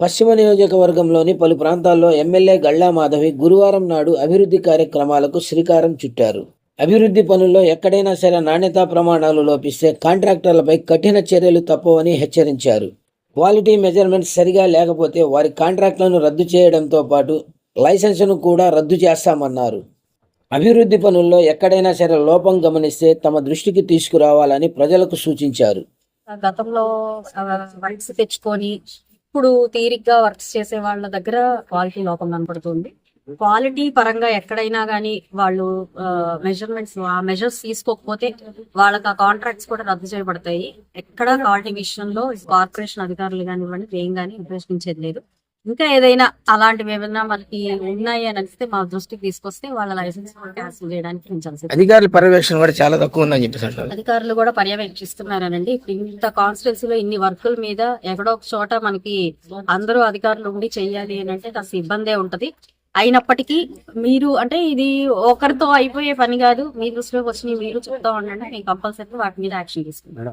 పశ్చిమ నియోజకవర్గంలోని పలు ప్రాంతాల్లో ఎమ్మెల్యే గళ్ళా మాధవి గురువారం నాడు అభివృద్ధి కార్యక్రమాలకు శ్రీకారం చుట్టారు. అభివృద్ధి పనుల్లో ఎక్కడైనా సరే నాణ్యతా ప్రమాణాలు లోపిస్తే కాంట్రాక్టర్లపై కఠిన చర్యలు తప్పవని హెచ్చరించారు. క్వాలిటీ మెజర్మెంట్స్ సరిగా లేకపోతే వారి కాంట్రాక్టులను రద్దు చేయడంతో పాటు లైసెన్సును కూడా రద్దు చేస్తామన్నారు. అభివృద్ధి పనుల్లో ఎక్కడైనా సరే లోపం గమనిస్తే తమ దృష్టికి తీసుకురావాలని ప్రజలకు సూచించారు. గతంలో తెచ్చుకొని ఇప్పుడు తీరిగ్గా వర్క్స్ చేసే వాళ్ళ దగ్గర క్వాలిటీ లోపం కనపడుతుంది. క్వాలిటీ పరంగా ఎక్కడైనా కానీ వాళ్ళు మెజర్మెంట్స్ ఆ మెజర్స్ తీసుకోకపోతే వాళ్ళకి ఆ కాంట్రాక్ట్స్ కూడా రద్దు చేయబడతాయి. ఎక్కడ క్వాలిటీ విషయంలో కార్పొరేషన్ అధికారులు కానివ్వండి ఏం కానీ ప్రశ్నించేది లేదు. ఇంకా ఏదైనా అలాంటివి ఏమైనా మనకి ఉన్నాయి అని అనిపిస్తే మా దృష్టికి తీసుకొస్తే వాళ్ళ లైసెన్స్ క్యాన్సిల్ చేయడానికి అధికారుల పర్యవేక్షణ కూడా చాలా తక్కువ ఉందని చెప్పేసి అంటారు అధికారులు కూడా పర్యవేక్షిస్తున్నారనండి. ఇప్పుడు ఇంత కాన్స్టిట్యున్సీలో ఇన్ని వర్కుల మీద ఎక్కడో ఒక చోట మనకి అందరూ అధికారులు ఉండి చెయ్యాలి అని అంటే కాస్త ఇబ్బందే ఉంటది. అయినప్పటికీ మీరు అంటే ఇది ఒకరితో అయిపోయే పని కాదు. మీ దృష్టిలోకి వచ్చి మీరు చెప్తా ఉండండి. మేము కంపల్సరీ వాటి మీద యాక్షన్ తీసుకుంటాం